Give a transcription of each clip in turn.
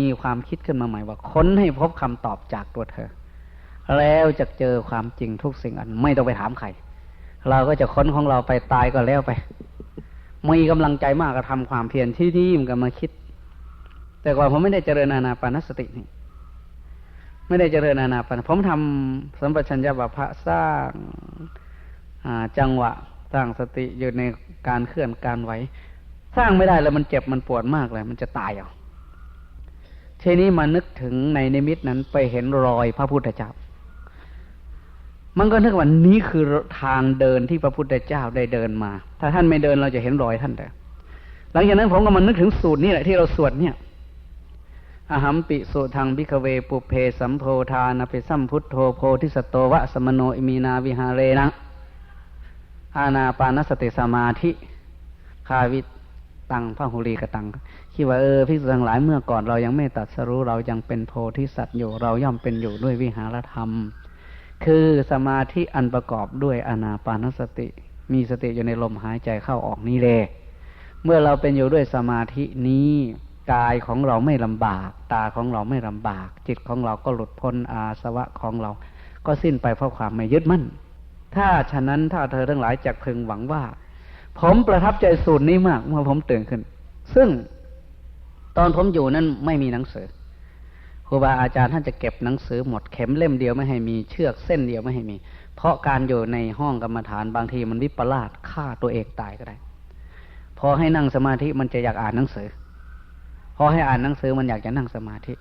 มีความคิดขึ้นมาใหม่ว่าค้นให้พบคำตอบจากตัวเธอ แล้วจะเจอความจริงทุกสิ่งอันไม่ต้องไปถามใคร เราก็จะค้นของเราไปตายก็แล้วไปมีกำลังใจมากก็ทำความเพียรที่นี่มันก็มาคิด แต่ก่อนผมไม่ได้เจริญอานาปานสตินี่ไม่ได้เจริญอานาปานผมทำสัมปชัญญะบัพพะสร้างจังหวะสร้างสติอยู่ในการเคลื่อนการไหว สร้างไม่ได้แล้วมันเจ็บมันปวดมากเลย มันจะตายเอา ทีนี้มานึกถึงในนิมิตนั้นไปเห็นรอยพระพุทธเจ้า มันก็นึกว่านี้คือทางเดินที่พระพุทธเจ้าได้เดินมา ถ้าท่านไม่เดินเราจะเห็นรอยท่านแต่หลังจากนั้นผมก็มานึกถึงสูตรนี้แหละที่เราสวดเนี่ยอหัมปิสุทางบิคเวปุเพสัมโพธานเปสัมพุทโธโพธิสโตวะสมโนอิมีนาวิหาเรนะอาณาปานสติสมาธิคาวิ ตังพระหุลีกตังคิดว่าเออพิสุทั้งหลายเมื่อก่อนเรายังไม่ตัดสรู้เรายังเป็นโพธิสัตว์อยู่เราย่อมเป็นอยู่ด้วยวิหารธรรม คือสมาธิอันประกอบด้วยอนาปานสติ มีสติอยู่ในลมหายใจเข้าออกนี่เลยเมื่อเราเป็นอยู่ด้วยสมาธินี้กายของเราไม่ลำบาก ตาของเราไม่ลำบาก จิตของเราก็หลุดพ้นอาสวะของเรา ก็สิ้นไปเพราะความไม่ยึดมั่น ถ้าฉะนั้นถ้าเธอทั้งหลายจักพึงหวังว่า ผมประทับใจสูตรนี้มากเมื่อผมตื่นขึ้น ซึ่งตอนผมอยู่นั้นไม่มีหนังสือครูบาอาจารย์ท่านจะเก็บหนังสือหมดเข็มเล่มเดียวไม่ให้มีเชือกเส้นเดียวไม่ให้มี เพราะการอยู่ในห้องกรรมฐานบางทีมันวิปลาสฆ่าตัวเองตายก็ได้ พอให้นั่งสมาธิมันจะอยากอ่านหนังสือ พอให้อ่านหนังสือมันอยากจะนั่งสมาธิ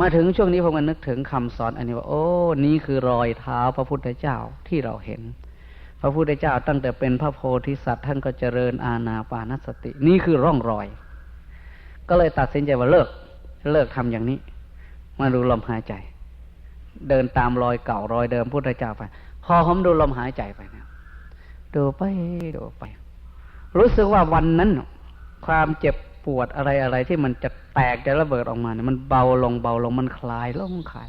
มาถึงช่วงนี้ผมก็นึกถึงคำสอนอันนี้ว่า โอ้ นี่คือรอยเท้าพระพุทธเจ้าที่เราเห็น พระพุทธเจ้าตั้งแต่เป็นพระโพธิสัตว์ท่านก็เจริญอาณาปานสติ นี่คือร่องรอย ก็เลยตัดสินใจว่าเลิก เลิกทำอย่างนี้ มาดูลมหายใจ เดินตามรอยเก่ารอยเดิมพุทธเจ้าไป พอผมดูลมหายใจไปเนี่ยดูไปดูไป รู้สึกว่าวันนั้น ความเจ็บปวดอะไรอะไรที่มันจะแตกจะระเบิดออกมาเนี่ยมันเบาลงเบาลงมันคลายลงคลาย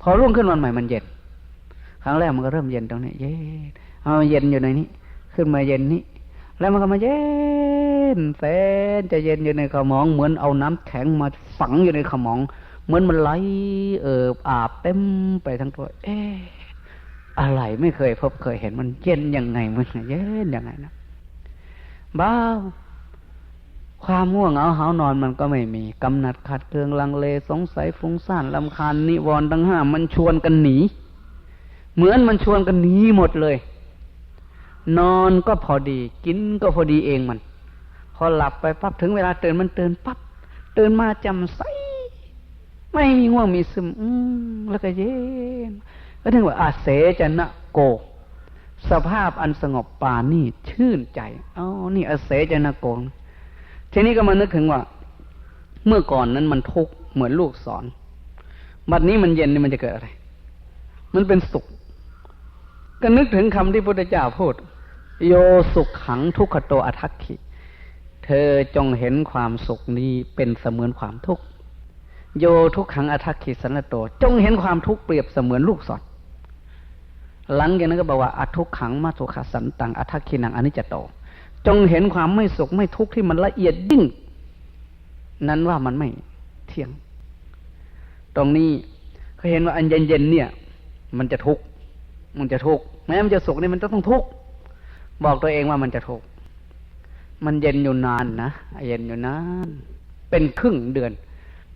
พอรุ่งขึ้นวันใหม่มันเย็น ครั้งแรกมันก็เริ่มเย็นตรงนี้เย็น เอาเย็นอยู่ในนี้ ขึ้นมาเย็นนี้ แล้วมันก็มาเย็นแสนจะเย็นอยู่ในขมอง เหมือนเอาน้ำแข็งมาฝังอยู่ในขมอง เหมือนมันไหลเอิบอาบเต็มไปทั้งตัว เอ๊อะไรไม่เคยพบเคยเห็นมันเย็นยังไงมันเย็นยังไงนะบ้าความง่วงเหงาหานอนมันก็ไม่มี กำหนัดขัดเคืองลังเลสงสัยฟุ้งซ่านลำคาญนิวรณ์ทั้งห้ามันชวนกันหนี เหมือนมันชวนกันหนีหมดเลย นอนก็พอดี กินก็พอดีเองมัน พอหลับไปปั๊บถึงเวลาตื่นมันตื่นปั๊บตื่นมาจำใสไม่มีง่วงมีซึม อืมแล้วก็เย็นก็ถึงว่าอาเสจนะโก สภาพอันสงบปานี่ชื่นใจอ๋อนี่อาเสจนะโกทีนี้ก็มานึกถึงว่า เมื่อก่อนนั้นมันทุกข์เหมือนลูกสอนบัดนี้มันเย็นนี่มันจะเกิดอะไร มันเป็นสุข ก็นึกถึงคำที่พุทธเจ้าพูด โยสุขขังทุกขโตอัทักขิ เธอจงเห็นความสุขนี้เป็นเสมือนความทุกข์ โยทุกขังอัทักขิสันโต จงเห็นความทุกข์เปรียบเสมือนลูกศรหลังจากนั้นก็บอกว่าอัทุกขังมาสุขสันตังอัทักขินังอนิจจโต จงเห็นความไม่สุขไม่ทุกข์ที่มันละเอียดยิ่ง นั้นว่ามันไม่เที่ยง ตรงนี้เขาเห็นว่าอันเย็นๆเนี่ย มันจะทุกข์ มันจะทุกข์แม้มันจะสุขเนี่ยมันต้องทุกข์บอกตัวเองว่ามันจะทุกข์มันเย็นอยู่นานนะเย็นอยู่นานเป็นครึ่งเดือน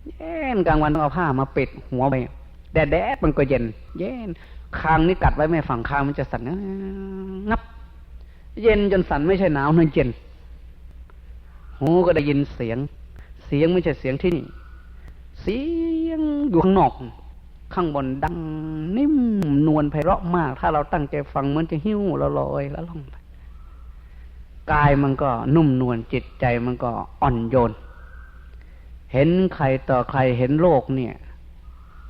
เย็นกลางวันต้องเอาผ้ามาปิดหัวไปแดดแดดมันก็เย็น เย็นคางนี่กัดไว้ไม่ฝั่งคางมันจะสั่นงับ เย็นจนสั่นไม่ใช่หนาวนั่นเย็นหูก็ได้ยินเสียง เสียงไม่ใช่เสียงที่นี่ เสียงอยู่ข้างนอก ข้างบนดังนิ่มนวลไพเราะมาก ถ้าเราตั้งใจฟังเหมือนจะหิ้วเราลอยแล้วลงไปกายมันก็นุ่มนวลจิตใจมันก็อ่อนโยน เห็นใครต่อใครเห็นโลกเนี่ย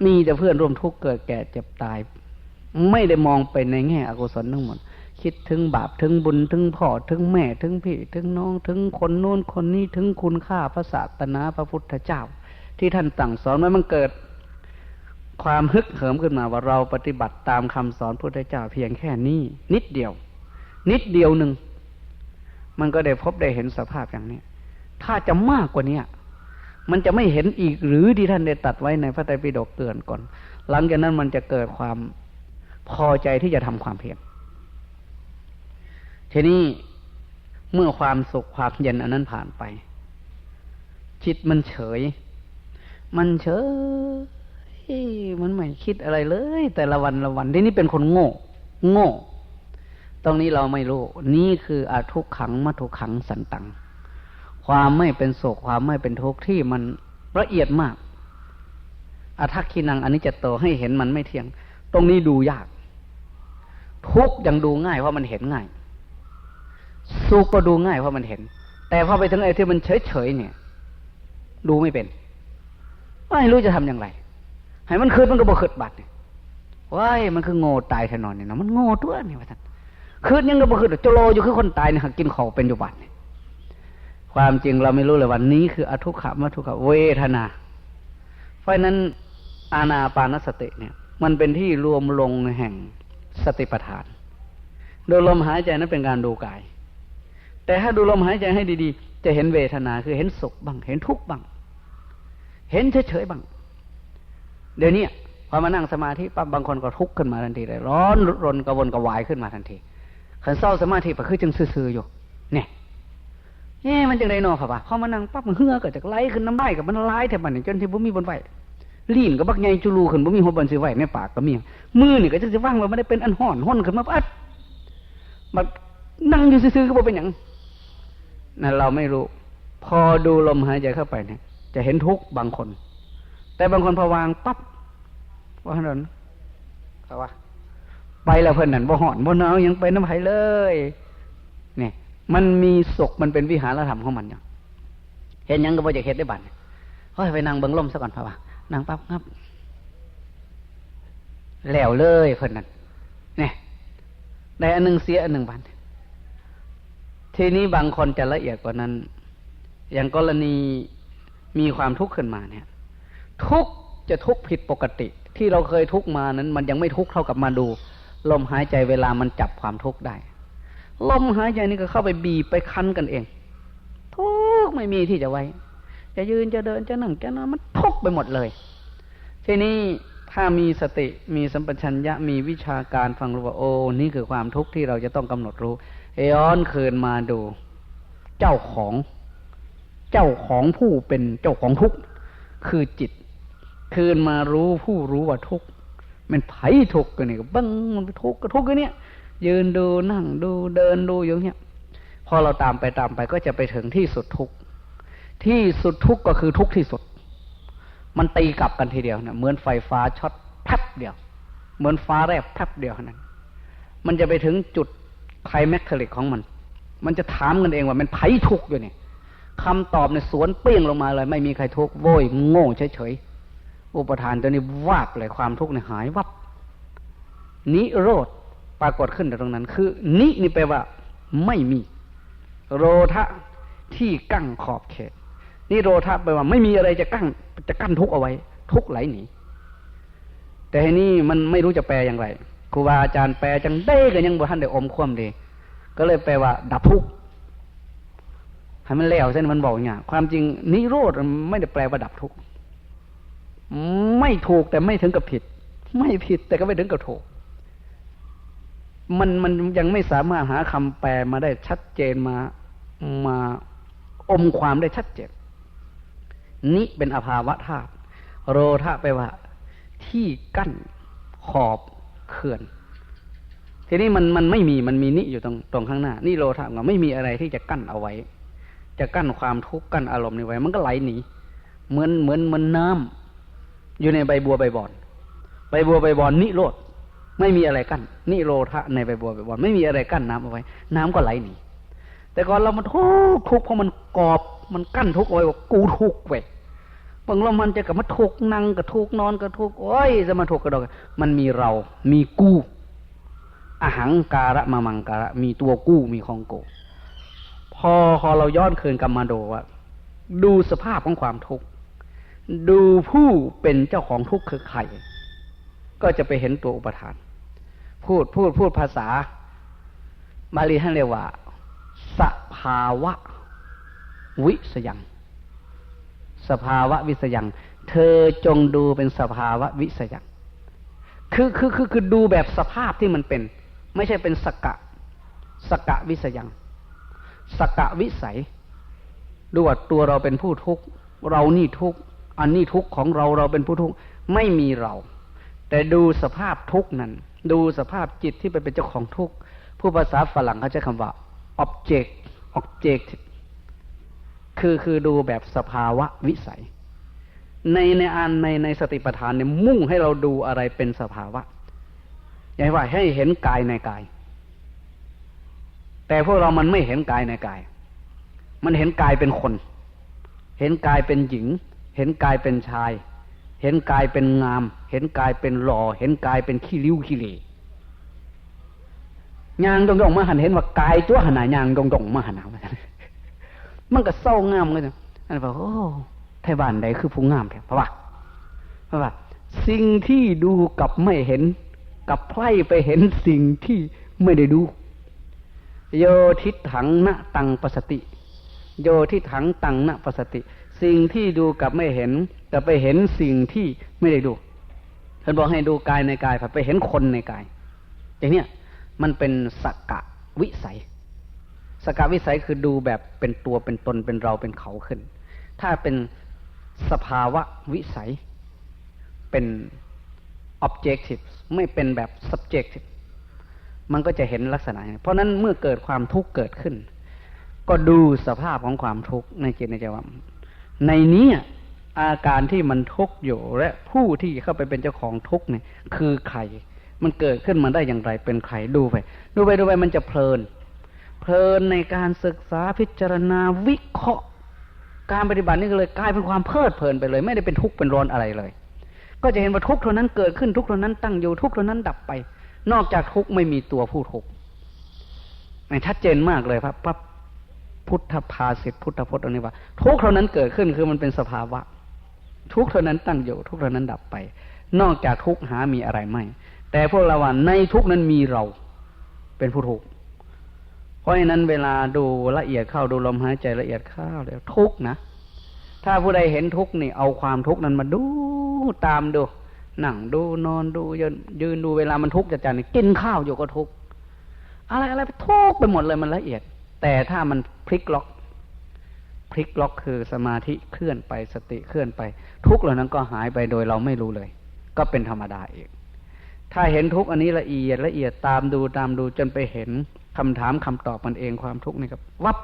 มีแต่เพื่อนร่วมทุกข์เกิดแก่เจ็บตาย ไม่ได้มองไปในแง่อกุศลทั้งหมด คิดถึงบาปถึงบุญถึงพ่อถึงแม่ถึงพี่ถึงน้องถึงคนโน้นคนนี้ถึงคุณค่าพระศาสนาพระพุทธเจ้า ที่ท่านสั่งสอนไว้มันเกิด ความฮึกเหิมขึ้นมาว่าเราปฏิบัติตามคำสอนพุทธเจ้าเพียงแค่นี้ นิดเดียว นิดเดียวหนึ่งมันก็ได้พบได้เห็นสภาพอย่างนี้ถ้าจะมากกว่านี้มันจะไม่เห็นอีกหรือที่ท่านได้ตัดไว้ในพระไตรปิฎกเตือนก่อน หลังจากนั้นมันจะเกิดความพอใจที่จะทำความเพียรทีนี้เมื่อความสุขความเย็นอันนั้นผ่านไป จิตมันเฉย มันเฉย มันไม่คิดอะไรเลย แต่ละวันละวันที่นี่เป็นคนโง่ โง่ ตรงนี้เราไม่รู้ นี่คืออาทุกขังมัทุกขังสันตัง ความไม่เป็นโศกความไม่เป็นทุกข์ที่มันละเอียดมากอาทักขีนังอันนี้จะโตให้เห็นมันไม่เที่ยง ตรงนี้ดูยาก ทุกยังดูง่ายเพราะมันเห็นง่ายสุขก็ดูง่ายเพราะมันเห็น แต่พอไปถึงไอ้ที่มันเฉยๆเนี่ย ดูไม่เป็น ไม่รู้จะทำอย่างไร ให้มันคืนมันก็บ่คืดบัตรเนี่ยว้ายมันคือโง่ตายแทนอนเนี่ยนะมันโง่ตัวนี่ว่าท่านคืนยังก็บ่คืดจะโลอยู่คือคนตายเนี่ยกินของเป็นอยู่บัตรเนี่ยความจริงเราไม่รู้เลยวันนี้คืออทุกขมัทุกขเวทนา เพราะนั้นอาณาปานสติเนี่ย มันเป็นที่รวมลงแห่งสติปัฏฐาน โดยลมหายใจนั้นเป็นการดูกาย แต่ถ้าดูลมหายใจให้ดีๆ จะเห็นเวทนาคือเห็นสุขบ้าง เห็นทุกข์บ้าง เห็นเฉยๆบ้าง เดี๋ยวนี้พอมานั่งสมาธิปั๊บบางคนก็ทุกข์ขึ้นมาทันทีเลยร้อนรนกระวนกระวายขึ้นมาทันทีขันเศร้าสมาธิก็คือจึงซื่อๆอยู่ เนี่ยเอ๊มันจังไรนอค่ะปะพอมานั่งปั๊บมันเหือก็จะไหลขึ้นน้ำลายกับมันไหลแถบมันจนที่บุมีบนไหวลีนก็บักใหญ่จุลูขึ้นบุมีหัวบนสิไหวในปากก็มีมือนี่ก็จะสิว่างว่าไม่ได้เป็นอันห่อนห่อนขึ้นมาปั๊บมันนั่งอยู่ซื่อๆก็บ่เป็นอย่างนั่นเราไม่รู้ พอดูลมหายใจเข้าไปเนี่ยจะเห็นทุกบางคน แต่บางคนพอวางปั๊บว่าถนนเขาว่า ไปแล้วเพื่อนนั่นบ่หอนบ่หนาวยังไปน้ำไผ่เลยเนี่ยมันมีสุขมันเป็นวิหารธรรมของมันอย่างเห็นยังก็บ่จะเห็นได้บัตรเฮ้ยไปนั่งเบิ้งลมซะก่อนพะว่านั่งปั๊บงับแล้วเลยเพื่อนนั่นเนี่ยได้อันหนึ่งเสียอันหนึ่งบันทีนี้บางคนจะละเอียดกว่านั้น อย่างกรณีมีความทุกข์ขึ้นมาเนี่ย ทุกจะทุกผิดปกติ ที่เราเคยทุกมานั้น มันยังไม่ทุกเท่ากับมาดู ลมหายใจเวลามันจับความทุกได้ ลมหายใจนี่ก็เข้าไปบีบไปคั้นกันเอง ทุกไม่มีที่จะไว้ จะยืนจะเดินจะนั่งจะนอนมันทุกไปหมดเลย ทีนี้ถ้ามีสติมีสัมปชัญญะมีวิชาการฟังรู้ว่าโอ้นี่คือความทุกข์ที่เราจะต้องกำหนดรู้ย้อนคืนมาดู เจ้าของ เจ้าของผู้เป็นเจ้าของทุกข์คือจิต คืนมารู้ผู้รู้ว่าทุกข์มันไผ่ทุกข์กันนี่ก็บังมันไปทุกข์ก็ทุกข์กันเนี่ย ยืนดูนั่งดูเดินดูอย่างเงี้ย พอเราตามไปตามไปก็จะไปถึงที่สุดทุกข์ที่สุดทุกข์ก็คือทุกข์ที่สุด มันตีกลับกันทีเดียวน่ะเหมือนไฟฟ้าช็อตแป๊บเดียว เหมือนฟ้าแลบแป๊บเดียวนั้น มันจะไปถึงจุดไคลแมคเทลิกของมัน มันจะถามกันเองว่ามันไผทุกอยู่เนี่ยคำตอบในสวนเปี้ยงลงมาเลย ไม่มีใครทุกโวยโง่เฉย อุปทานตัวนี้วาบเลยความทุกข์เนี่ยหายวับ นิโรธปรากฏขึ้นตรงนั้น คือ นินี่แปลว่า ไม่มี โรทะที่กั้งขอบเขตนี่โรทะแปลว่าไม่มีอะไรจะกั้งจะกั้นทุกเอาไว้ ทุกไหลหนีแต่นี่มันไม่รู้จะแปลอย่างไรครูบาอาจารย์แปลจังได้ก็ยังบ่ท่านได้อมคว่ำดีก็เลยแปลว่า ดับทุกข์ให้มันแล้วเส้นมันบอกอย่างความจริงนิโรธไม่ได้แปลว่าดับทุกข์ ไม่ถูกแต่ไม่ถึงกับผิด ไม่ผิดแต่ก็ไม่ถึงกับถูก มันมันยังไม่สามารถหาคำแปลมาได้ชัดเจนมามาอมความได้ชัดเจนนิเป็นอภาวะธาตุโรธาแปว่า ที่กั้นขอบเขื่อน ทีนี้มันมันไม่มีมันมีนิอยู่ตรงตรงข้างหน้า นี่โลธะไม่มีอะไรที่จะกั้นเอาไว้ จะกั้นความทุกข์กั้นอารมณ์นี้ไว้ มันก็ไหลหนีเหมือนเหมือนเหมือนน้ำ อยู่ในใบบัวใบบอน ใบบัวใบบอนนิโรธไม่มีอะไรกั้นนิโรธะในใบบัวใบบอนไม่มีอะไรกั้นน้ำเอาไว้ น้ำก็ไหลหนีแต่ก่อนเรามันทุกข์ทุกเพราะมันกอบมันกั้นทุกข์ไว้ว่ากูทุกข์เว้ยบางลมมันจะกับมาทุกนั่งกับทุกนอนกับทุกโอ้ยจะมาทุกกระดกมันมีเรา มีกูอาหังการะมามังการะ มีตัวกู้มีของโก พอพอเราย้อนคืนกลับมาดูว่าดูสภาพของความทุกข์ ดูผู้เป็นเจ้าของทุกข์คือใคร ก็จะไปเห็นตัวอุปทาน พูดพูดพูดภาษาบาลีท่านเรียกว่า สภาวะ วิสยัง สภาวะวิสยัง เธอจงดูเป็นสภาวะวิสยัง คือคือคือคือดูแบบสภาพที่มันเป็น ไม่ใช่เป็นสกะ สกะวิสยัง สกะวิสัยดูว่าตัวเราเป็นผู้ทุกข์ เรานี่ทุกข์ อันนี้ทุกข์ของเราเราเป็นผู้ทุกข์ไม่มีเรา แต่ดูสภาพทุกข์นั้น ดูสภาพจิตที่ไปเป็นเจ้าของทุกข์ผู้ภาษาฝรั่งเขาใช้คำว่า object object คือคือดูแบบสภาวะวิสัย ในในอันในในสติปัฏฐานเนี่ยมุ่งให้เราดูอะไรเป็นสภาวะอย่างว่าให้เห็นกายในกาย แต่พวกเรามันไม่เห็นกายในกาย มันเห็นกายเป็นคน เห็นกายเป็นหญิง เห็นกายเป็นชาย เห็นกายเป็นงาม เห็นกายเป็นหล่อ เห็นกายเป็นขี้ริ้วขี้เหร่ยางดงดงมาหันเห็นว่ากายตัวหันหนายางดงดงมาหันามันก็เศร้างามเลยนะอันบอกโอ้ไทยบ้านใดคือผู้งามแท้เพราะว่าเพราะว่า สิ่งที่ดูกับไม่เห็น กับไพร่ไปเห็นสิ่งที่ไม่ได้ดู โยทิถังณตังปสติ โยทิถังตังณปสติ สิ่งที่ดูกับไม่เห็น แต่ไปเห็นสิ่งที่ไม่ได้ดูท่านบอกให้ดูกายในกายไปเห็นคนในกาย อย่างเนี้ยมันเป็นสกกะวิสัยสกาวิสัยคือดูแบบเป็นตัวเป็นตนเป็นเราเป็นเขาขึ้น ถ้าเป็นสภาวะวิสัย เป็น objective ไม่เป็นแบบ subjective มันก็จะเห็นลักษณะ เพราะนั้นเมื่อเกิดความทุกข์เกิดขึ้น ก็ดูสภาพของความทุกข์ในจิตในใจว่า ในนี้อาการที่มันทุกข์อยู่และผู้ที่เข้าไปเป็นเจ้าของทุกข์เนี่ย คือใคร มันเกิดขึ้นมาได้อย่างไรเป็นใครดูไป ดูไปดูไปมันจะเพลิน เพลินในการศึกษาพิจารณาวิเคราะห์ การปฏิบัตินี่ก็เลยกลายเป็นความเพลิดเพลินไปเลย ไม่ได้เป็นทุกข์เป็นร้อนอะไรเลย ก็จะเห็นว่าทุกข์เท่านั้นเกิดขึ้นทุกข์เท่านั้นตั้งอยู่ทุกข์เท่านั้นดับไป นอกจากทุกข์ไม่มีตัวผู้ทุกข์ชัดเจนมากเลยครับ พุทธภาสิทธพุทธพจน์ตรงนี้ว่า ทุกเท่านั้นเกิดขึ้นคือมันเป็นสภาวะ ทุกเท่านั้นตั้งอยู่ ทุกเท่านั้นดับไป นอกจากทุกข์หามีอะไรไม่ แต่พวกเราว่าในทุกนั้นมีเราเป็นผู้ทุกเพราะฉะนั้นเวลาดูละเอียดเข้าดูลมหายใจละเอียดเข้าแล้วทุกนะถ้าผู้ใดเห็นทุกนี่เอาความทุกนั้นมาดูตามดูนั่งดูนอนดูยืนยืนดูเวลามันทุกข์จัดจานกินข้าวอยู่ก็ทุกข์อะไรอะไรทุกข์ไปหมดเลยมันละเอียด แต่ถ้ามันพลิกล็อก พลิกล็อกคือสมาธิเคลื่อนไปสติเคลื่อนไป ทุกเหล่านั้นก็หายไปโดยเราไม่รู้เลย ก็เป็นธรรมดาเองถ้าเห็นทุกอันนี้ละเอียดละเอียดตามดูตามดูจนไปเห็นคำถามคำตอบมันเองความทุกข์นี่ครับ วับ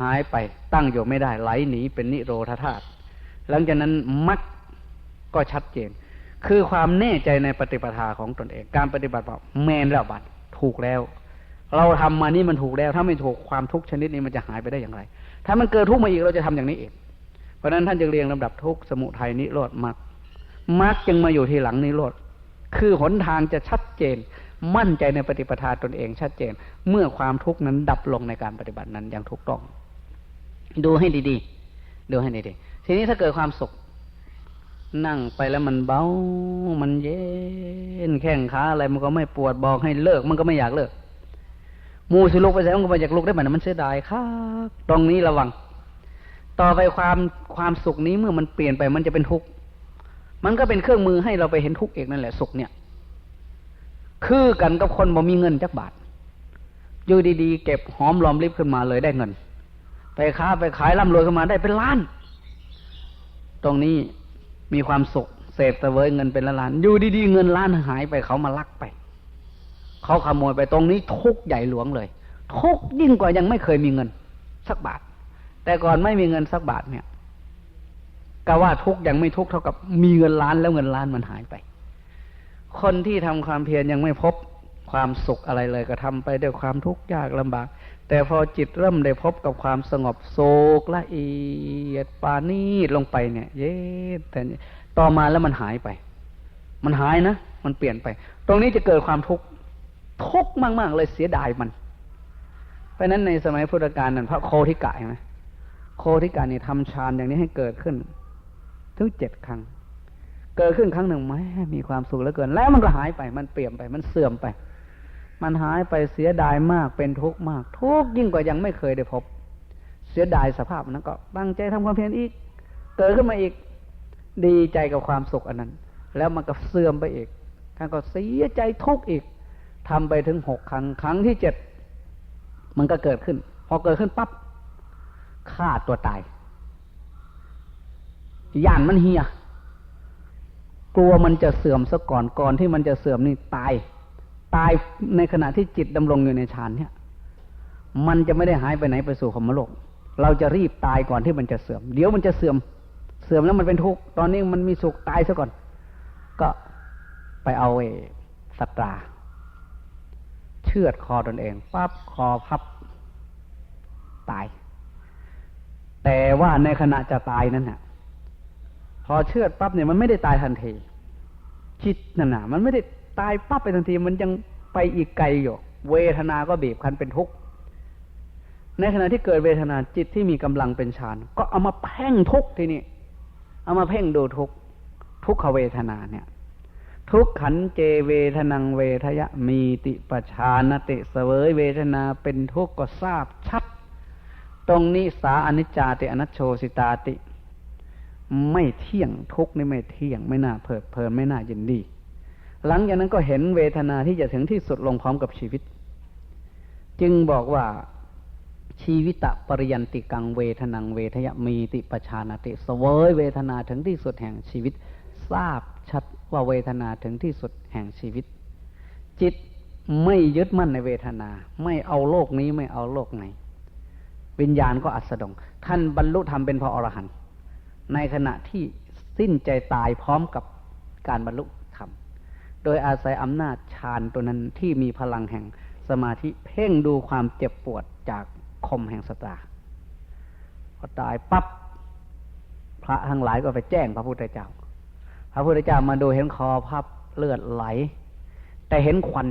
หายไปตั้งอยู่ไม่ได้ไหลหนีเป็นนิโรธาธาตุหลังจากนั้นมักก็ชัดเจน คือความแน่ใจในปฏิปทาของตนเอง การปฏิบัติแบบแมนแล้วบัดถูกแล้ว เราทำมานี่มันถูกแล้ว ถ้าไม่ถูกความทุกข์ชนิดนี้มันจะหายไปได้อย่างไร ถ้ามันเกิดทุกข์มาอีกเราจะทำอย่างนี้เองเพราะฉะนั้นท่านจึงเรียงลำดับทุกข์สมุทัยนิโรธมรรคมรรคจึงมาอยู่ที่หลังนิโรธคือหนทางจะชัดเจน มั่นใจในปฏิปทาตนเองชัดเจน เมื่อความทุกข์นั้นดับลงในการปฏิบัตินั้นอย่างถูกต้อง ดูให้ดีๆ ดูให้ดีๆ ทีนี้ถ้าเกิดความสุข นั่งไปแล้วมันเบา มันเย็น แข้งขาอะไรมันก็ไม่ปวดบอกให้เลิก มันก็ไม่อยากเลิก มูสิลุกไปแล้วมันก็ม่อยากลุกได้เหมือนมันเสียดายครับตรงนี้ระวัง ต่อไปความความสุขนี้เมื่อมันเปลี่ยนไปมันจะเป็นทุกข์มันก็เป็นเครื่องมือให้เราไปเห็นทุกข์เองนั่นแหละสุขเนี่ย คือกันกับคนบ่มีเงินจักบาทอยู่ดีๆ เก็บหอมรอมริบขึ้นมาเลยได้เงิน ไปค้าไปขายร่ำรวยขึ้นมาได้เป็นล้าน ตรงนี้มีความสุขเสพตะเวยเงินเป็นล้านอยู่ดีๆ เงินล้านหายไปเขามาลักไป เขาขโมยไปตรงนี้ทุกใหญ่หลวงเลย ทุกยิ่งกว่ายังไม่เคยมีเงิน สักบาท แต่ก่อนไม่มีเงินสักบาทเนี่ยก็ว่าทุกยังไม่ทุกเท่ากับมีเงินล้านแล้วเงินล้านมันหายไป คนที่ทำความเพียรยังไม่พบความสุขอะไรเลยก็ทำไปด้วยความทุกข์ยากลำบาก แต่พอจิตเริ่มได้พบกับความสงบโศกละเอียดปานีลงไปเนี่ย เย้แต่ต่อมาแล้วมันหายไป มันหายนะมันเปลี่ยนไป ตรงนี้จะเกิดความทุกข์ ทุกข์มาก ๆ เลยเสียดายมัน เพราะนั้นในสมัยพุทธกาลนั้นพระโคทิกะใช่ไหมโคทิกะนี่ทำฌานอย่างนี้ให้เกิดขึ้นถึงเจ็ดครั้ง เกิดขึ้นครั้งหนึ่งแม่มีความสุขเหลือเกิน แล้วมันก็หายไป มันเปลี่ยนไป มันเสื่อมไป มันหายไปเสียดายมาก เป็นทุกข์มาก ทุกข์ยิ่งกว่ายังไม่เคยได้พบ เสียดายสภาพนั้นก็ตั้งใจทำความเพียรอีก เกิดขึ้นมาอีก ดีใจกับความสุขอันนั้น แล้วมันก็เสื่อมไปอีกท่านก็เสียใจทุกข์อีก ทำไปถึงหกครั้ง ครั้งที่เจ็ดมันก็เกิดขึ้น พอเกิดขึ้นปั๊บฆ่าตัวตายย่านมันเฮีย กลัวมันจะเสื่อมซะก่อนก่อนที่มันจะเสื่อมนี่ตาย ตายในขณะที่จิตดำรงอยู่ในฌานเนี่ย มันจะไม่ได้หายไปไหนไปสู่ขมโลก เราจะรีบตายก่อนที่มันจะเสื่อม เดี๋ยวมันจะเสื่อม เสื่อมแล้วมันเป็นทุกข์ ตอนนี้มันมีสุขตายซะก่อน ก็ไปเอาเอสัตรา ชือดคอตนเองปั๊บคอพับตาย แต่ว่าในขณะจะตายนั้นน่ะ พอเชือดปั๊บเนี่ยมันไม่ได้ตายทันทีคิดนั่นน่ะ มันไม่ได้ตายปั๊บไปทันที มันยังไปอีกไกลอยู่เวทนาก็บีบคั้นเป็นทุกข์ในขณะที่เกิดเวทนาจิตที่มีกำลังเป็นฌานก็เอามาเพ่งทุกข์ทีนี้เอามาเพ่งดูทุกข์ทุกขเวทนาเนี่ย ทุกขันเจเวทนังเวทยะมีติปชานติเสวยเวทนาเป็นทุกข์ก็ทราบชัด ตรงนี้สาอนิจจาติอนัชโชสิตาติ ไม่เที่ยงทุกข์นี่ไม่เที่ยงไม่น่าเพิดเพลินไม่น่ายินดี หลังจากนั้นก็เห็นเวทนาที่จะถึงที่สุดลงพร้อมกับชีวิต จึงบอกว่าชีวิตะปริยันติกังเวทนังเวทยะมีติปชานติเสวยเวทนาถึงที่สุดแห่งชีวิตทราบ ชัดว่าเวทนาถึงที่สุดแห่งชีวิต จิตไม่ยึดมั่นในเวทนา ไม่เอาโลกนี้ไม่เอาโลกไหน วิญญาณก็อัสดง ท่านบรรลุธรรมเป็นพระอรหันต์ในขณะที่สิ้นใจตายพร้อมกับการบรรลุธรรม โดยอาศัยอำนาจฌานตัวนั้นที่มีพลังแห่งสมาธิเพ่งดูความเจ็บปวดจากคมแห่งสตาพอตายปับ๊บพระทั้งหลายก็ไปแจ้งพระพุทธเจ้า พระพุทธเจ้ามาดูเห็นคอพับเลือดไหล แต่เห็นควัน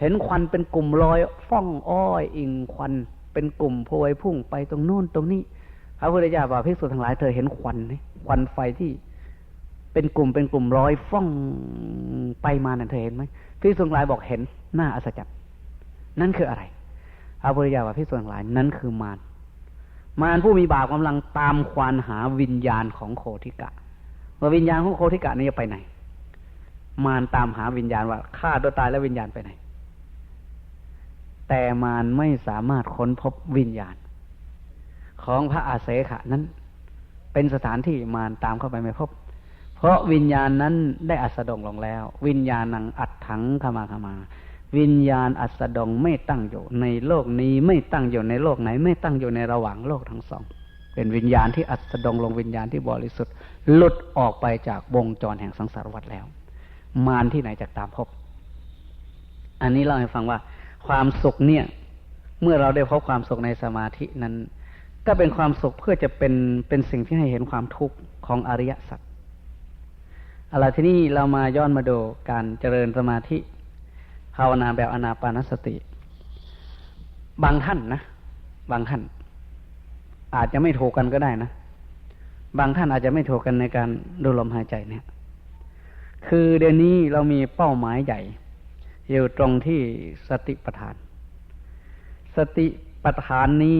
เห็นควันเป็นกลุ่มลอยฟ้องอ้อย อิงควัน เป็นกลุ่มพวยพุ่งไปตรงโน้นตรงนี้ พระพุทธเจ้าบอกภิกษุทั้งหลายเธอเห็นควันไหมควันไฟที่เป็นกลุ่มเป็นกลุ่มลอยฟ้องไปมานั่นเธอเห็นไหมภิกษุทั้งหลายบอกเห็นหน้าอัศจรรย์นั่นคืออะไรพระพุทธเจ้าบอกภิกษุทั้งหลายนั่นคือมารมารผู้มีบาปกำลังตามควานหาวิญญาณของโคทิกะ ว่าวิญญาณของโคทิกะนี้จะไปไหน มารตามหาวิญญาณว่าฆ่าตัวตายแล้ววิญญาณไปไหน แต่มารไม่สามารถค้นพบวิญญาณ ของพระอาเสขะนั้น เป็นสถานที่มารตามเข้าไปไม่พบ เพราะวิญญาณนั้นได้อัสดงลงแล้ว วิญญาณนังอัดถังขมาขมา วิญญาณอัสดงไม่ตั้งอยู่ ในโลกนี้ไม่ตั้งอยู่ในโลกไหน ไม่ตั้งอยู่ในระหว่างโลกทั้งสอง เป็นวิญญาณที่อัสดงลงวิญญาณที่บริสุทธิ์ หลุดออกไปจากวงจรแห่งสังสารวัฏแล้ว มารที่ไหนจากตามพบ อันนี้เล่าให้ฟังว่า ความสุขเนี่ย เมื่อเราได้พบความสุขในสมาธินั้น ก็เป็นความสุขเพื่อจะเป็นเป็นสิ่งที่ให้เห็นความทุกข์ของอริยสัจอะไรที่นี่เรามาย้อนมาดูการเจริญสมาธิ ภาวนาแบบอนาปานสติ บางท่านนะ บางท่าน อาจจะไม่ถูกกันก็ได้นะ บางท่านอาจจะไม่ถูกกันในการดูลมหายใจเนี่ย คือเดี๋ยวนี้เรามีเป้าหมายใหญ่ อยู่ตรงที่สติปัฏฐาน สติปัฏฐานนี้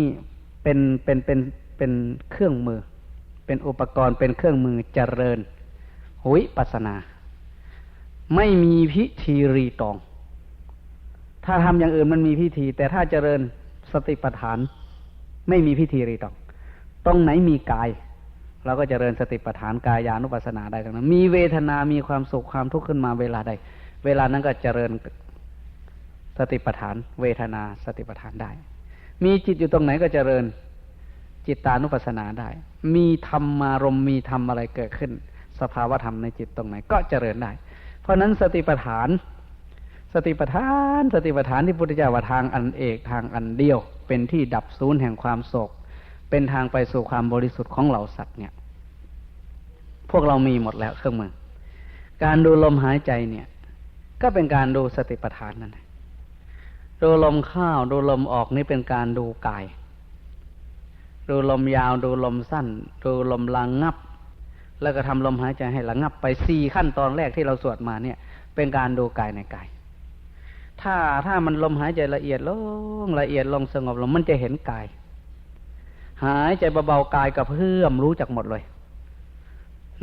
เป็นเป็นเป็นเป็นเครื่องมือ เป็นอุปกรณ์เป็นเครื่องมือเจริญวิปัสนา ไม่มีพิธีรีตอง ถ้าทำอย่างอื่นมันมีพิธี แต่ถ้าเจริญสติปัฏฐาน ไม่มีพิธีรีตอง ตรงไหนมีกาย เราก็จเจริญสติปัฏฐานกายานุปัสสนาได้ทั้งนั้น มีเวทนา มีความสุขความทุกข์ขึ้นมาเวลาใด เวลานั้นก็เจริญสติปัฏฐาน เวทนาสติปัฏฐานได้ มีจิตอยู่ตรงไหนก็เจริญจิตตานุปัสสนาได้ มีธรรมารมมีธรรมอะไรเกิดขึ้น สภาวะธรรมในจิตตรงไหนก็เจริญได้ เพราะนั้นสติปัฏฐาน สติปัฏฐาน สติปัฏฐานที่พุทธเจ้าว่าทางอันเอกทางอันเดียว เป็นที่ดับศูนย์แห่งความโศก เป็นทางไปสู่ความบริสุทธิ์ของเหล่าสัตว์เนี่ย พวกเรามีหมดแล้วเครื่องมือ การดูลมหายใจเนี่ย ก็เป็นการดูสติปัฏฐานนั่นดูลมเข้าดูลมออกนี่เป็นการดูกาย ดูลมยาวดูลมสั้น ดูลมลังงับ แล้วก็ทำลมหายใจให้ระงับไปสี่ขั้นตอนแรกที่เราสวดมาเนี่ย เป็นการดูกายในกาย ถ้าถ้ามันลมหายใจละเอียดลงละเอียดลงสงบลงมันจะเห็นกาย หายใจเบาๆกายกับเพื่อมรู้จักหมดเลย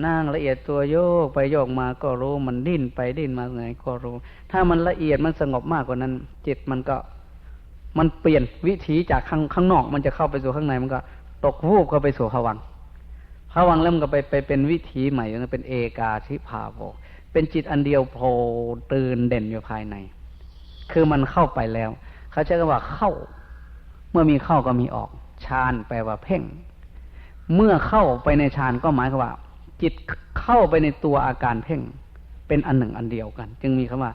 นั่งละเอียดตัวโยกไปโยกมาก็รู้มันดิ้นไปดิ้นมาไงก็รู้ ถ้ามันละเอียดมันสงบมากกว่านั้น จิตมันก็มันเปลี่ยนวิถีจากข้างข้างนอก มันจะเข้าไปสู่ข้างในมันก็ ตกวูบเข้าไปสู่ผวังผวังแล้วมันก็ไปไปเป็นวิถีใหม่มันเป็นเอกาทิภาโวเป็นจิตอันเดียวโผล่ตื่นเด่นอยู่ภายใน คือมันเข้าไปแล้ว เขาใช้คำว่าเข้า เมื่อมีเข้าก็มีออก ฌานแปลว่าเพ่ง เมื่อเข้าไปในฌานก็หมายความว่า จิตเข้าไปในตัวอาการเพ่ง เป็นอันหนึ่งอันเดียวกัน จึงมีคำว่า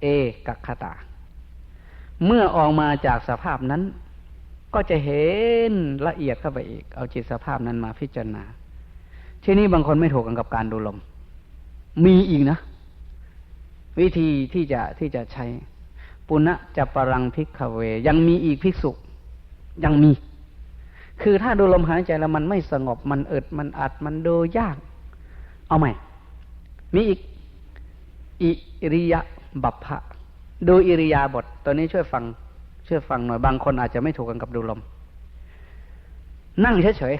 เอกัคตา เมื่อออกมาจากสภาพนั้น ก็จะเห็นละเอียดเข้าไปอีก เอาจิตสภาพนั้นมาพิจารณา ที่นี้บางคนไม่ถูกกันกับการดูลม มีอีกนะ วิธีที่จะที่จะใช้ปุณะจะปรังพิกเว ยังมีอีกภิกษุยังมี คือถ้าดูลมหายใจแล้วมันไม่สงบมันอึดมันอัดมันดูยาก เอาใหม่ มีอีก อิริยะบัพพะดูอิริยาบทตัวนี้ช่วยฟัง ช่วยฟังหน่อยบางคนอาจจะไม่ถูกกันกับดูลม นั่งเฉย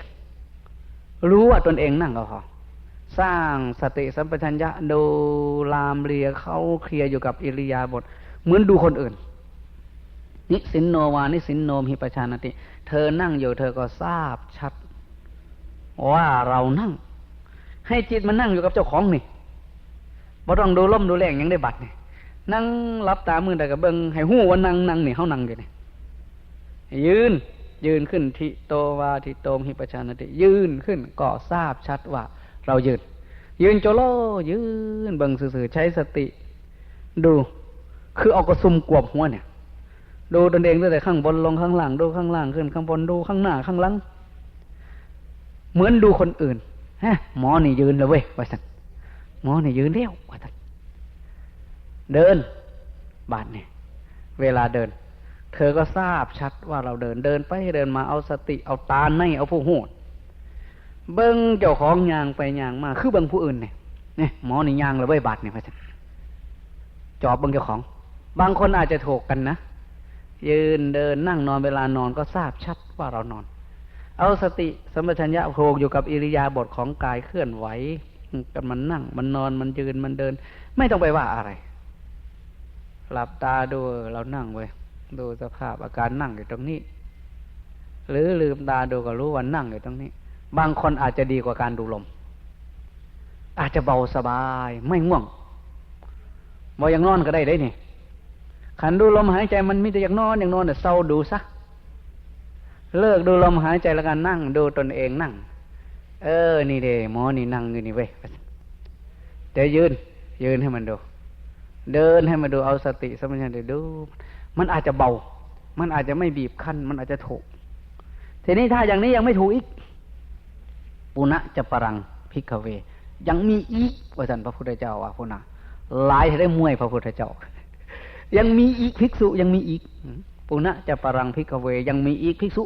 ๆรู้ว่าตนเองนั่งก็พอสร้างสติสัมปชัญญะดูลามเรียเขาเคลียร์อยู่กับอิริยาบถเหมือนดูคนอื่น นิสินโนวานิสินโนมหิปชานติ เธอนั่งอยู่เธอก็ทราบชัด ว่าเรานั่ง ให้จิตมันนั่งอยู่กับเจ้าของนี่บ่ต้องดูล่มดูแรงยังได้บัตรนี่นั่งรับตามือแต่กับเบิงให้หู้ว่านั่งนั่งนี่เขานั่งอยู่นี่ยืน ยืนขึ้นทิโตวาทิโตมหิปชานติ ยืนขึ้นก็ทราบชัดว่า เรายืน ยืนโจโลยืนเบิงสื่อใช้สติ ดู คือเอากระซุมกวบหัวเนี่ย ดูตนเองตั้งแต่ข้างบนลงข้างล่างดูข้างล่างขึ้นข้างบนดูข้างหน้าข้างหลัง เหมือนดูคนอื่นฮะหมอนี่ยืนเลยเว้ยว่าสันหมอนี่ยืนเลี้ยวว่าสันเดิน บาดเนี่ยเวลาเดิน เธอก็ทราบชัดว่าเราเดินเดินไปเดินมาเอาสติเอาตาในเอาผู้หูเบิ้งเจ้าของยางไปยางมา คือเบิ้งผู้อื่นเนี่ยเนี่ยหมอนี่ยางเลยเว้ยบาดเนี่ยว่าสันจอบเบิ้งเจ้าของ บางคนอาจจะถกกันนะ ยืนเดินนั่งนอนเวลานอนก็ทราบชัดว่าเรานอน เอาสติสมปชัญญะโผล่อยู่กับอิริยาบถของกายเคลื่อนไหวกันมันนั่ง มันนอนมันยืนมันเดิน ไม่ต้องไปว่าอะไร หลับตาดูเรานั่งไว้ดูสภาพอาการนั่งอยู่ตรงนี้ หรือลืมตาดูก็รู้ว่านั่งอยู่ตรงนี้ บางคนอาจจะดีกว่าการดูลม อาจจะเบาสบายไม่ง่วงบ่ยังนอนก็ได้ได้นี่ ขันดูลมหายใจมันมีแต่อย่างนอนอย่างนอนแต่เศร้าดูซะเลิกดูลมหายใจแล้วกันนั่ง ดูตนเองนั่ง เออ นี่เดหมอนี่นั่งอยู่นี่เว้ยเดี๋ยวยืน ยืนให้มันดู เดินให้มันดูเอาสติสมัญญาดู มันอาจจะเบา มันอาจจะไม่บีบคั้น มันอาจจะถูก ทีนี้ถ้าอย่างนี้ยังไม่ถูกอีกปุณะจะปรังพิกเว ยังมีอีกว่าท่านพระพุทธเจ้าว่าพุณะหลายจะได้มวยพระพุทธเจ้า ยังมีอีกภิกษุยังมีอีกปุณะจะปรังพิกเว ยังมีอีกภิกษุ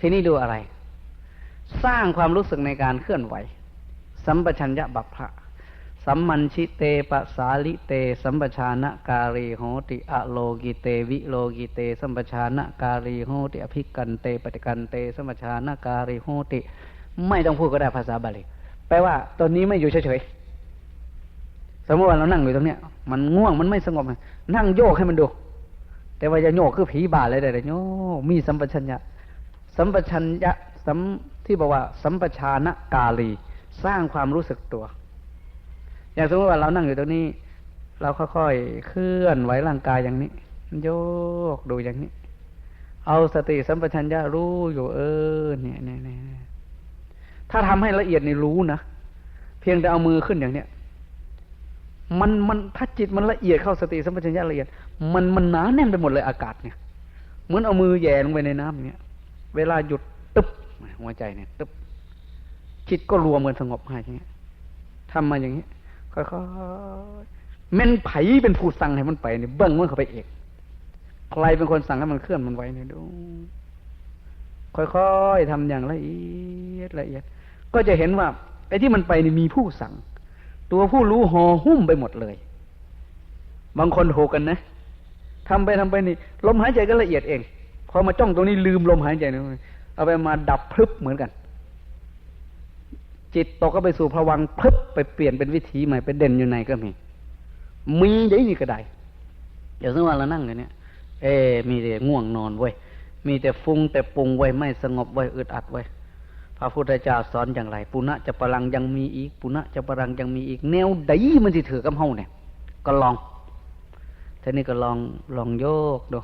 ทีนี้ดูอะไร สร้างความรู้สึกในการเคลื่อนไหว สัมปชัญญะบัพพะสัมมันชิเตปสาลิเต สัมปชานะการีโหติอะโลกิเต วิโลกิเต สัมปชานะการีโหติ อภิกันเตปฏิกันเต สัมปชานะการีโหติ ไม่ต้องพูดก็ได้ภาษาบาลีแปลว่าตอนนี้ไม่อยู่เฉยๆ สมมติว่าเรานั่งอยู่ตรงเนี้ย มันง่วงมันไม่สงบนั่งโยกให้มันดู แต่ว่าจะโยกคือผีบาเลยแต่โยกมีสัมปชัญญะ สัมปชัญญะสัมที่บอกว่า สัมปชานะกาลี สร้างความรู้สึกตัว อย่างสมมติว่าเรานั่งอยู่ตรงนี้ เราค่อยๆเคลื่อนไหวร่างกายอย่างนี้โยกดูอย่างนี้ เอาสติสัมปชัญญะรู้อยู่เออเนี่ยเนี่ยเนี่ยถ้าทำให้ละเอียดในรู้นะเพียงแต่เอามือขึ้นอย่างเนี้ย มันมันถ้าจิตมันละเอียดเข้าสติสัมปชัญญะละเอียด มันมันหนาแน่นไปหมดเลยอากาศเนี่ย เหมือนเอามือแย่ลงไปในน้ำเนี่ยเวลาหยุดตึ๊บหัวใจเนี่ยตึ๊บจิตก็รวมเหมือนสงบหายอย่างเงี้ยทำมาอย่างเงี้ยค่อยๆเม่นไผเป็นผู้สั่งให้มันไปเนี่ยเบิ้งมันเข้าไปเองใครเป็นคนสั่งให้มันเคลื่อนมันไว้เนี่ยดูค่อยๆทำอย่างละเอียดละเอียด ก็จะเห็นว่าไอ้ที่มันไปนี่มีผู้สั่ง ตัวผู้รู้ห่อหุ้มไปหมดเลย บางคนโหกันนะทำไปทำไปนี่ ลมหายใจก็ละเอียดเอง พอมาจ้องตรงนี้ลืมลมหายใจนะเอาไปมาดับพลึบเหมือนกัน จิตตกก็ไปสู่ภวังพลึบไปเปลี่ยนเป็นวิถีใหม่ไปเด่นอยู่ในก็มี มีอย่างนี้ก็ได้ เดี๋ยวสมมติว่าเรานั่งอย่างนี้เอ๊มีแต่ง่วงนอนเว้ย มีแต่ฟุ้งแต่ปรุงไว้ไม่สงบไว้อึดอัดไว้ พระพุทธเจ้าสอนอย่างไร ปุณะจะปรังยังมีอีก ปุณะจะปรังยังมีอีก แนวใดมันที่ถือกำเฮาเนี่ย ก็ลองทีนี้ก็ลองลองโยกดู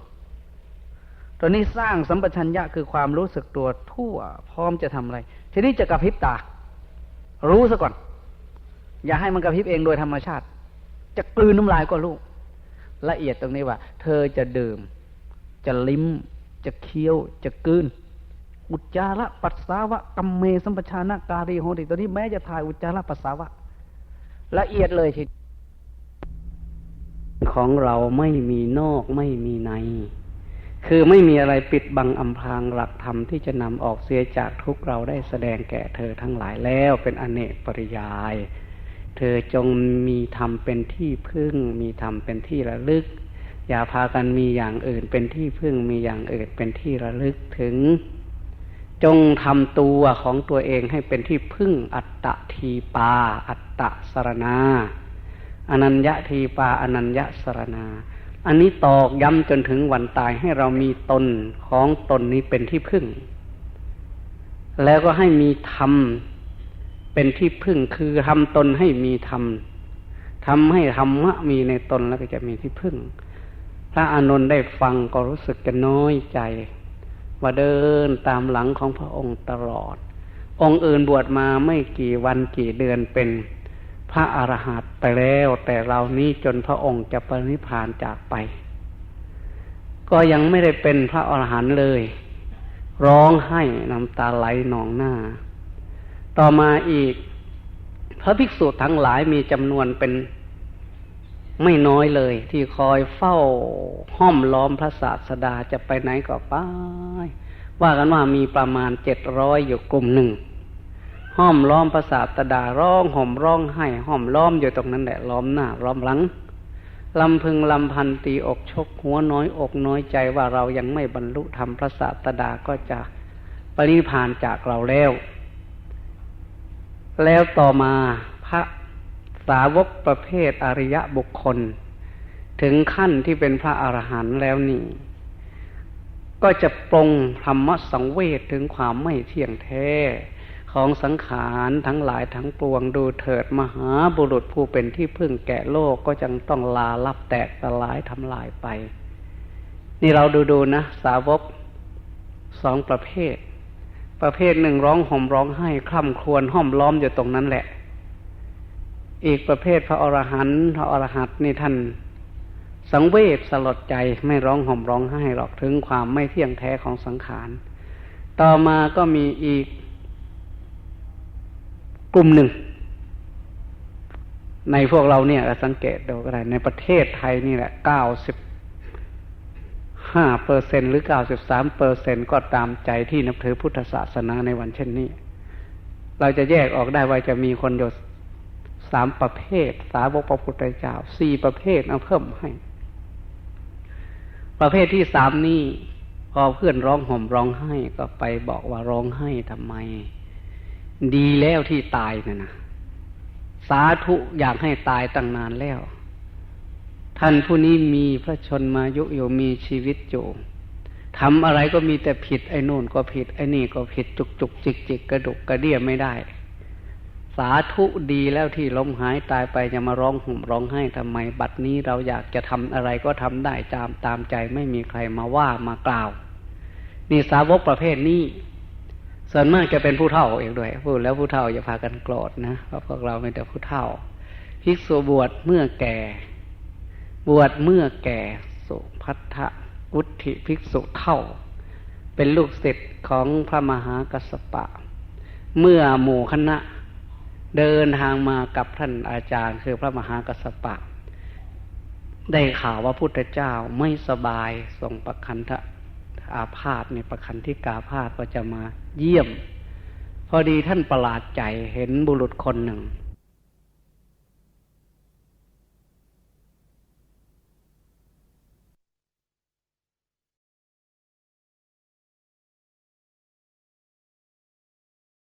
ตอนนี้สร้างสัมปชัญญะคือความรู้สึกตัวทั่ว พร้อมจะทำอะไร ทีนี้จะกระพริบตา รู้ซะก่อน อย่าให้มันกระพริบเองโดยธรรมชาติ จะกลืนน้ำลายก็ลูกละเอียดตรงนี้ว่า เธอจะดื่ม จะลิ้ม จะเคี้ยว จะกืน อุจจาระปัสสาวะกัมเมสัมปชานะการีโหติตัวนี้แม้จะถ่ายอุจจาระปัสสาวะ ละเอียดเลยทีของเราไม่มีนอกไม่มีใน คือไม่มีอะไรปิดบังอำพรางหลักธรรมที่จะนำออกเสียจากทุกเราได้แสดงแก่เธอทั้งหลายแล้วเป็นอเนกปริยาย เธอจงมีธรรมเป็นที่พึ่ง มีธรรมเป็นที่ระลึก อย่าพากันมีอย่างอื่นเป็นที่พึ่งมีอย่างอื่นเป็นที่ระลึกถึง จงทำตัวของตัวเองให้เป็นที่พึ่งอัตตทีปา อัตตะสรณาอนัญญทีปาอนัญญสรณา อันนี้ตอกย้ำจนถึงวันตายให้เรามีตนของตนนี้เป็นที่พึ่ง แล้วก็ให้มีธรรมเป็นที่พึ่งคือทำตนให้มีธรรมทำให้ธรรมะมีในตนแล้วก็จะมีที่พึ่ง พระอานนท์ได้ฟังก็รู้สึกจะน้อยใจ ว่าเดินตามหลังของพระองค์ตลอด องค์อื่นบวชมาไม่กี่วันกี่เดือนเป็นพระอรหันต์ไปแล้ว แต่เรานี้จนพระองค์จะปรินิพานจากไป ก็ยังไม่ได้เป็นพระอรหันต์เลย ร้องไห้น้ำตาไหลหนองหน้า ต่อมาอีก พระภิกษุทั้งหลายมีจำนวนเป็น ไม่น้อยเลย ที่คอยเฝ้าห้อมล้อมพระศาสดาจะไปไหนก็ไป ว่ากันว่ามีประมาณเจ็ดร้อยอยู่กลุ่มหนึ่ง ห้อมล้อมประสาทดาร้องห่มร้องไห้ห้อมล้อมอยู่ตรงนั้นแหละล้อมหน้าล้อมหลังลำพึงลำพันตีอกชกหัวน้อยอกน้อยใจว่าเรายังไม่บรรลุธรรมพระศาสดาก็จะปริพานจากเราแล้ว แล้วต่อมาพระ สาวกประเภทอริยะบุคคล ถึงขั้นที่เป็นพระอรหันต์แล้วนี่ ก็จะปรงธรรมสังเวชถึงความไม่เที่ยงแท้ของสังขารทั้งหลายทั้งปวงดูเถิดมหาบุรุษผู้เป็นที่พึ่งแก่โลกก็จังต้องลาลับแตกสลายทำลายไป นี่เราดูดูนะ สาวกสองประเภท ประเภทหนึ่งร้องห่มร้องไห้คร่ำครวญห้อมล้อมอยู่ตรงนั้นแหละ อีกประเภทพระอรหันต์พระอรหันต์นี่ท่าน สังเวชสลดใจไม่ร้องห่มร้องไห้หรอกถึงความไม่เที่ยงแท้ของสังขาร ต่อมาก็มีอีกกลุ่มหนึ่ง ในพวกเราเนี่ยสังเกตดูก็ได้ในประเทศไทยนี่แหละเก้าสิบห้าเปอร์เซ็นหรือเก้าสิบสามเปอร์เซ็นก็ตามใจที่นับถือพุทธศาสนาในวันเช่นนี้ เราจะแยกออกได้ว่าจะมีคนอยู่ สามประเภท สาวกพระพุทธเจ้าสี่ประเภทเอาเพิ่มให้ ประเภทที่สามนี่พอเพื่อนร้องห่มร้องไห้ก็ไปบอกว่าร้องไห้ทำไม ดีแล้วที่ตายนะนะสาธุอยากให้ตายตั้งนานแล้ว ท่านผู้นี้มีพระชนมายุโยมีชีวิตอยู่ทำอะไรก็มีแต่ผิดไอ้นู่นก็ผิดไอ้นี่ก็ผิดจุกจุกจิกจิกกระดุกกระเดี่ยไม่ได้ สาธุดีแล้วที่ล้มหายตายไปจะมาร้องห่มร้องไห้ทำไม บัดนี้เราอยากจะทำอะไรก็ทำได้ตามตามใจไม่มีใครมาว่ามากล่าว นี่สาวกประเภทนี้ส่วนมากจะเป็นผู้เฒ่าเองด้วยพูดแล้วผู้เฒ่าอย่าพากันโกรธนะเพราะพวกเราเป็นแต่ผู้เฒ่าภิกษุบวชเมื่อแก่ บวชเมื่อแก่สุพัทธกุฏิภิกษุเท่า เป็นลูกศิษย์ของพระมหากัสสปะ เมื่อหมู่คณะ เดินทางมากับท่านอาจารย์ คือพระมหากัสสปะ ได้ข่าวว่าพุทธเจ้าไม่สบายทรงประคันทะอาพาธในประคันที่กาพาธก็จะมาเยี่ยม พอดีท่านประหลาดใจเห็นบุรุษคนหนึ่ง